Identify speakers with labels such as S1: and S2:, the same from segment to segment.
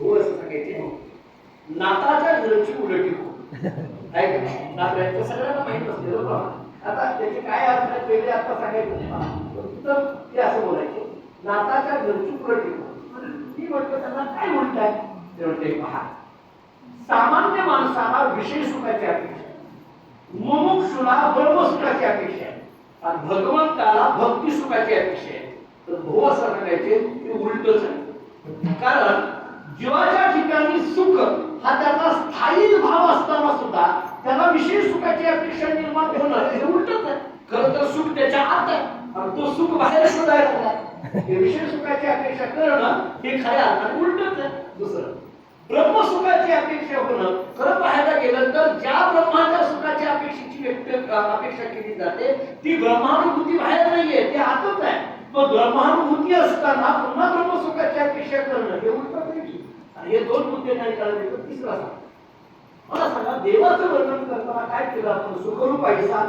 S1: हो असं सांगायचे नाताच्या घरची उलटी हो सगळ्यांना माहीत असलेलं आता त्याचे काय अर्थ आहेत वेगळे आता सांगायचं तर ते असं बोलायचे नाताच्या घरची उलटी मी म्हटलं त्यांना काय म्हणताय? ते म्हणते पहा सामान्य माणसाला विशेष सुखाची अपेक्षा आहे. मुमुक्षुला ब्रह्मसुखाची अपेक्षा आहे. आणि भगवंताला भक्ती सुखाची अपेक्षा आहे. तर भो असं सांगायचे ते उलटच आहे. कारण जीवाच्या ठिकाणी सुख हा त्याचा स्थायी भाव असताना सुद्धा त्याला विशेष सुखाची अपेक्षा निर्माण होणं हे उलटच आहे. खरं तर सुख त्याच्या आत आहे आणि तो सुख बाहेर शोधायला हे विशेष सुखाची अपेक्षा करणं हे खऱ्या अर्थाने उलटच आहे. दुसरं ब्रह्मसुखाची अपेक्षा होणं खरं पाहायला गेलं तर ज्या ब्रह्माच्या सुखाच्या अपेक्षेची व्यक्त अपेक्षा केली जाते ती ब्रह्मानुभूती बाहेर नाहीये ते आतच आहे. मग ब्रह्मानुभूती असताना पुन्हा ब्रह्मसुखाची अपेक्षा करणं हे उलट आणि हे दोन मुद्दे नाही कळले तर तिसरा सांगा मला सांगा देवाचं वर्णन करताना काय केलं आपण? सुखरूप पैसा?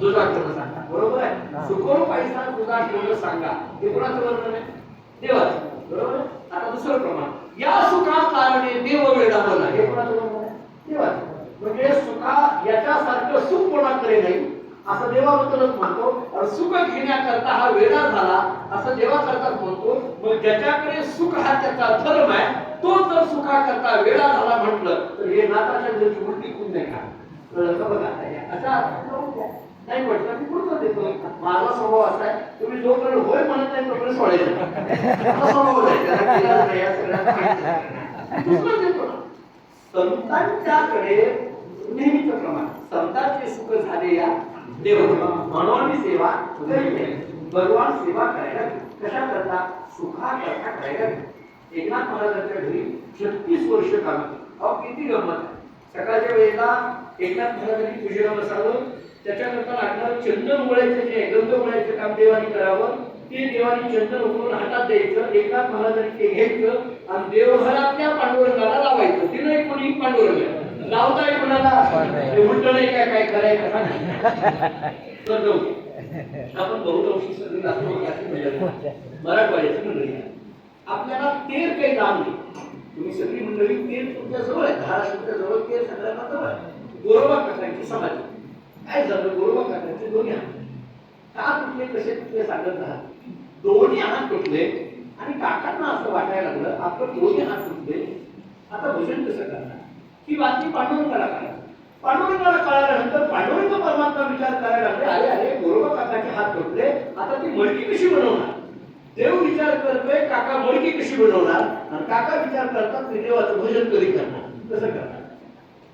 S1: तुझा ठेवलं सांगा. बरोबर आहे? सुखरूप पैसा तुझा ठेवलं सांगा. हे कोणाचं वर्णन आहे? देवाचं. बरोबर आहे? आता दुसरं प्रमाण. या सुखा कारणे देव वेडा बोला हे कोणाचं वर्णन आहे? देवाचं. म्हणजे सुखा याच्यासारखं सुख कोणाकडे नाही? असं देवाबद्दलच म्हणतो. सुख घेण्याकरता हा वेडा झाला असं करतात म्हणतो मग ज्याच्याकडे सुख हा त्याचा धर्म आहे तो जर सुखाकरता वेडा झाला म्हटलं तर हे नाताच्या घरची उलटी खूप नाही का बघा असा नाही म्हटलं मी पुढचं देतो? माझा स्वभाव असा आहे तुम्ही जोपर्यंत होय म्हणत नाही तोपर्यंत सोडायचं असा स्वभाव दुसरं देतो संतांच्याकडे नेहमीच प्रमाण संतांचे सुख झाले या देव म्हणून सेवा करीत भगवान सेवा करायला कशा करता सुखा करता करायला एकनाथ महाराजांच्या घरी छत्तीस वर्ष काम. अहो किती गंमत आहे. सकाळच्या वेळेला एकनाथ महाराजांनी पूजेला बसावं त्याच्यानंतर लागणारं चंदन मुळायचं जे गंध मुळायचं काम देवानी करावं ते देवानी चंदन उकळून हातात द्यायचं एकनाथ महाराजांनी ते घ्यायचं आणि देवघरातल्या पांडुरंगाला लावायचं. तिनं एक कोणी पांडुरंगाला लावताय कोणाला? ते उलट नाही काय काय करायचं. तर. आपण बहुतांशी सगळी मंडळी मराठवाड्याची मंडळी. आपल्याला तेर काही लांब नाही. तुम्ही सगळी मंडळी तेर तुमच्या जवळ आहे धाराशिवच्या जवळ तेर सगळ्यांना जवळ आहे गोरोबा काकांची समाधी. काय झालं? गोरोबा काकांचे दोन्ही हात. का तुटले? कसे तुटले? सांगत राहत दोन्ही हात तुटले आणि काकांना असं वाटायला लागलं आपण दोन्ही हात तुटले. आता भजन कसं करणार? ही बातमी पांडुरंगाला कळाली. पांडुरंगाला कळाल्यानंतर पांडुरंग परमात्मा विचार करायला लागले अरे अरे गोरोबा काकाचे हात तुटले आता ती मडकी कशी बनवणार? देव विचार करतोय काका मडकी कशी बनवणार? आणि काका विचार करतात मी देवाचं भजन कधी करणार? कसं करणार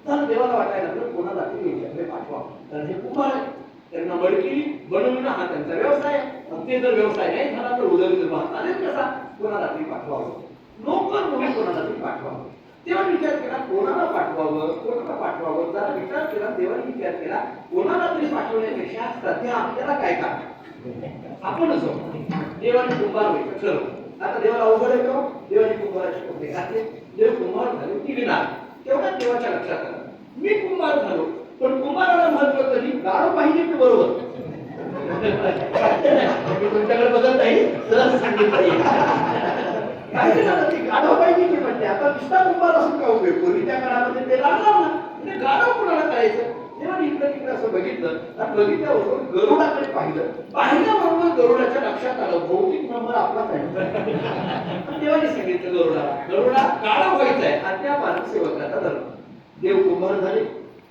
S1: तर देवाला वाटायला लागलं कोणाला तरी विचारले पाठवा. कारण हे कुमार आहे त्यांना मडकी बनवणं हा त्यांचा व्यवसाय आहे. ते जर व्यवसाय नाही झाला तर उदरनिर्वाह चालेल कसा? कोणाला तरी पाठवावं. नोकर म्हणून कोणाला तरी पाठवावं. तेव्हा विचार केला कोणाला पाठवावं? कोणाला पाठवावं? जरा विचार केला तेव्हा विचार केला कोणाला तरी पाठवण्यापेक्षा सध्या आपल्याला काय काम आपणच देवाने कुंभार व्हायचं ठरवलं आता देवाला अवघड आहे का हो? देवाने कुंभाराचे कपडे घातले. देव कुंभार झाले की विना तेवढ्या देवाच्या लक्षात आला. मी कुंभार झालो पण कुंभाराला महत्त्व कधी? गाळो पाहिजे की बरोबर? तुमच्याकडे बघत नाही सहज सांगितलं. काय झालं? ती गाढव पाहिजे? आता नुसता कुंभार असून का उपयोग? पूर्वीच्या काळामध्ये ते लागणार ना. म्हणजे गाढव कुणाला करायचं? तेव्हा इकडं तिकडं असं बघितलं आणि बघितल्याबरोबर गरुडाकडे पाहिलं. पाहिल्याबरोबर गरुडाच्या लक्षात आलं भौतिक नंबर आपलाच आहे पण देवाने सांगितलं गरुडाला गरुडा गाडव व्हायचा आहे आणि त्या मानक सेवकाचा धर्म. देव कुंभार झाले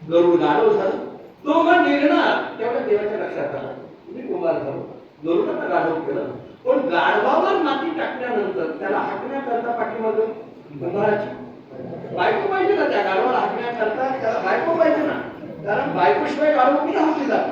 S1: गरुड गाडव झालं. तो मग निघणार तेवढ्या देवाच्या लक्षात आला तुम्ही कुंभार झालो. गरुडाला गाढव केलं. पण गाढवावर माती टाकल्यानंतर त्याला हाकण्याकरता पाठीमागं कुंभाराची बायको पाहिजे ना त्या गाडवा हाकण्याकरता त्याला बायको पाहिजे ना. कारण बायकोशिवाय गाढव कुठे हाकली जात?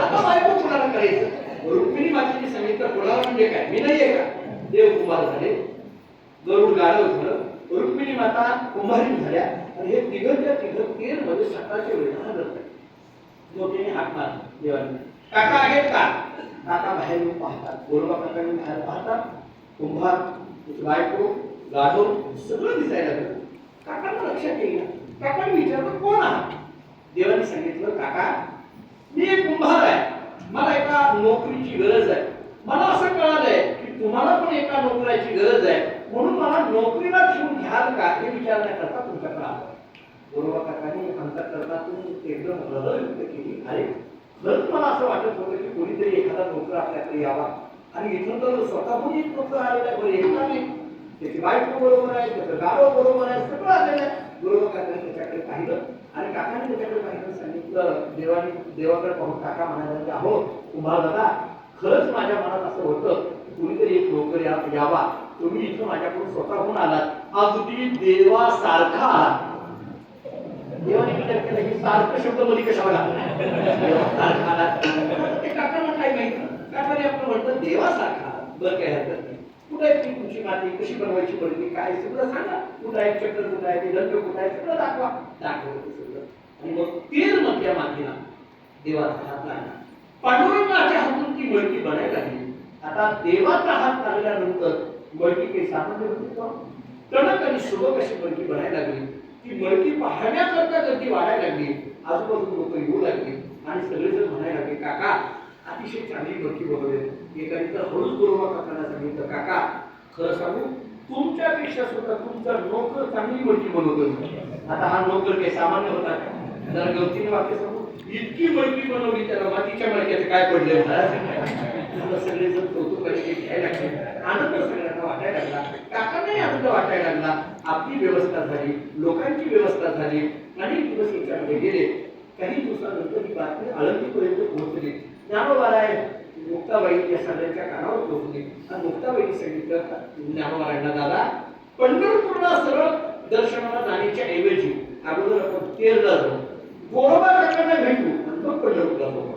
S1: आता बायको कुणाला करायचं? रुक्मिणी मातेने सांगितलं कुणाला म्हणजे काय? मी नाहीये का? देव कुमार झाले. गरुड गाडव झालं. रुक्मिणी माता कुंभारी झाल्या. आणि हे तिघं त्या तिघं तेरमध्ये म्हणजे सकाळच्या वेळेला हलत आहे मार देवाने काका आहेत का काका बाहेर येऊन पाहतात गोरबा काकाने बाहेर पाहतात कुंभार बायको गाढव सगळं दिसायला लागलं काकांना लक्षात येईल काकांनी विचारलं कोण आहात देवाने सांगितलं काका. मी एक कुंभार आहे मला एका नोकरीची गरज आहे मला असं कळालंय की तुम्हाला पण एका नोकऱ्याची गरज आहे म्हणून मला नोकरीला ठेवून घ्याल का हे विचारण्याकरता तुमच्या आलो काकाने अंतकरणातून एकदम हृदय व्यक्त केली अरे खरंच मला असं वाटत होतं की कोणीतरी एखादा नोकर आपल्याकडे यावा आणि इथून तर स्वतःहून एक नोकर आलेला आहे बरं एकटा नाही. त्याची बायको बरोबर आहे त्याचं गाव बरोबर आहे सगळं आलेलं आहे. बरोबर काकाने त्याच्याकडे पाहिलं आणि काकाने त्याच्याकडे पाहिलं सांगितलं देवाने देवाकडे पाहून काका म्हणायला की अहो उभा दादा खरंच माझ्या मनात असं होतं की कोणीतरी एक नोकर यावा. तुम्ही इथं माझ्याकडून स्वतःहून आलात. अगदी देवासारखा आहात. देवाने विचार केला की सारखं शब्दमध्ये कशाला घातला? देवासारखा आलात. ते काकांना काय माहीत काकाने आपण म्हणतं देवासारखा बरं काय हरकत नाही. कुठे आहे ती तुमची माती? कशी बनवायची पडली काय सगळं सांगा. कुठं आहे? चक्र कुठं आहे? ते कुठं आहे? सगळं दाखवा. दाखवलं सगळं. आणि मग तेर मधल्या मातीला देवाचा हात लागला. पांडुरंगाच्या हातून ती मळकी बनायला लागली. आता देवाचा हात लागल्यानंतर मळकी काही सामान्य होती का? टणक आणि सुबक अशी मळकी बनायला लागली. ती मडकी पाहण्याकरता गर्दी वाढायला लागली आजूबाजू लोक येऊ लागली आणि सगळेजण म्हणायला लागले काका अतिशय चांगली मडकी बनवली एकाने तर हळूच बरोबर काकांना सांगितलं काका खरं सांगू तुमच्यापेक्षा सुद्धा तुमचा नोकर चांगली मळकी बनवतो आता हा नोकर काही सामान्य होता का? जरा गमतीने वाक्य सांगू इतकी मळकी बनवली त्याला मातीच्या मळक्याचे काय पडले मला सगळेजण कौतुकाने घ्यायला लागले आनंद सगळ्यांना वाटायला लागला काकांनाही वाटायला लागला आपली व्यवस्था झाली लोकांची व्यवस्था झाली अनेक दिवस याच्यामध्ये गेले. काही दिवसानंतर ही बातमी आळंदीपर्यंत पोहोचली. ज्ञानोबाराय मुक्ताबाई या सगळ्यांच्या कानावर पोहोचली. आणि मुक्ताबाईने सांगितलं ज्ञानोबारायांना दादा पंढरपूरला सरळ दर्शनाला जाण्याच्या ऐवजी अगोदर आपण केरळला जाऊ. गोरोबा काकांना भेटू आणि मग पंढरपूरला जाऊ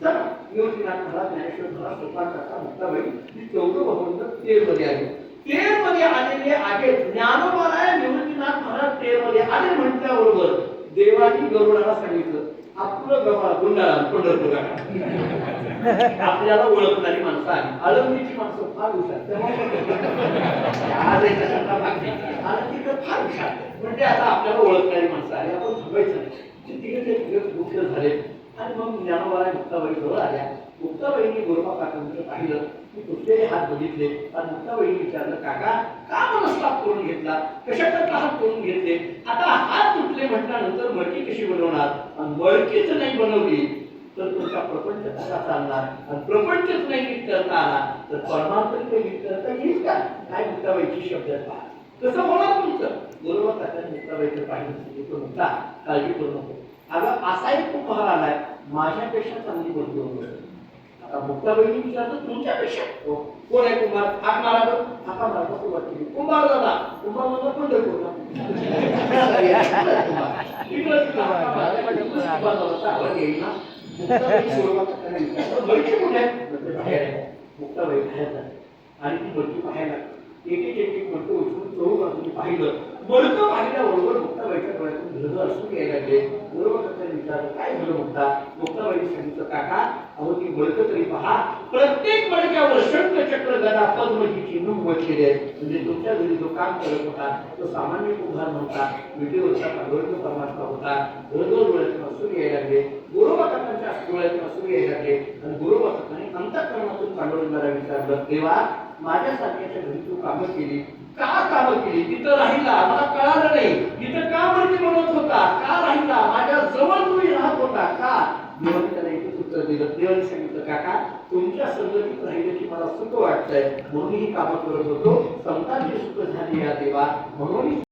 S1: चला योगीनाथ महाराज ज्ञानेश्वर महाराज सोपान काका मुक्ताबाई ही चौघं भगवंत तेरमध्ये आली तेरमध्ये आलेले आगे ज्ञानोबाला निवृत्तीनाथ महाराज तेरमध्ये आले म्हटल्याबरोबर देवानी गरुडाला सांगितलं आपलं गवा गुंडाळा पंढरपूर आपल्याला ओळखणारी माणसं आहे आळंदीची माणसं फार हुशार तेव्हा आज याच्या फार हुशार म्हणजे आता आपल्याला ओळखणारी माणसं आहे आपण थांबायचं नाही. ते तिकडे ते झाले. आणि मग ज्ञानोबाला मुक्ताबाई जवळ आल्या. मुक्ताबाईंनी गोरबा काकांकडे पाहिलं की तुटलेले हात बघितले आणि मुक्ताबाईंनी विचारलं काका का मनस्ताप करून घेतला? कशाकरता हात करून घेतले? आता हात तुटले म्हटल्यानंतर मडकी कशी बनवणार? आणि मडकीच नाही बनवली. तर तुमचा प्रपंच कसा चालणार? आणि प्रपंचच नाही नीट करता आला तर परमार्थ काही नीट करता येईल का? काय मुक्ताबाईची शब्द पहा कसं होणार तुमचं. बरोबर काकांनी मुक्ताबाईचं पाहिलं सांगितलं म्हणता काळजी करू नको अगं असा एक कुंभार आलाय. माझ्यापेक्षा चांगली बोलतो आता मुक्ताबाईंनी विचारलं तुमच्यापेक्षा हो. कोण आहे कुंभार हाक मारा बरं हाका मारा सुरुवात केली. कुंभार दादा. कुंभार दादा पण कुंभार ना मुक्ताबाई आहे?" "बाहेर आणि ती पाहायला एक एक एक एक मडकं उचलून चौक पाहिलं मडकं पाहिल्याबरोबर मुक्ताबाईच्या डोळ्यातून धग असू यायला लागले बरोबर विचार काय झालं मुक्ता मुक्ताबाईने सांगितलं काका अहो ती मडकं तरी पहा प्रत्येक मडक्यावर शंख चक्र गदा पद्म ही चिन्ह उमटलेले आहेत म्हणजे तुमच्या घरी जो काम करत होता तो सामान्य उभार नव्हता विटेवरचा पांडुरंग परमात्मा होता धडधड डोळ्यातून असून यायला लागले गुरुबा डोळ्यातून असून यायला लागले आणि गुरुबा अंतकरणातून पांडुरंगाला विचारलं तेव्हा माझ्यासारख्याच्या घरी तू कामं केली. का कामं केली? तिथं राहिला. मला कळालं नाही. इथं का वरती बनवत होता? का राहिला? माझ्या जवळ तुम्ही राहत होता. का? देवाने त्याला एकच उत्तर दिलं. देवाने सांगितलं काका तुमच्या संगतीत राहिलं की मला सुख वाटतंय. म्हणून ही कामं करत होतो. संतांची सुख झाली या देवा. म्हणून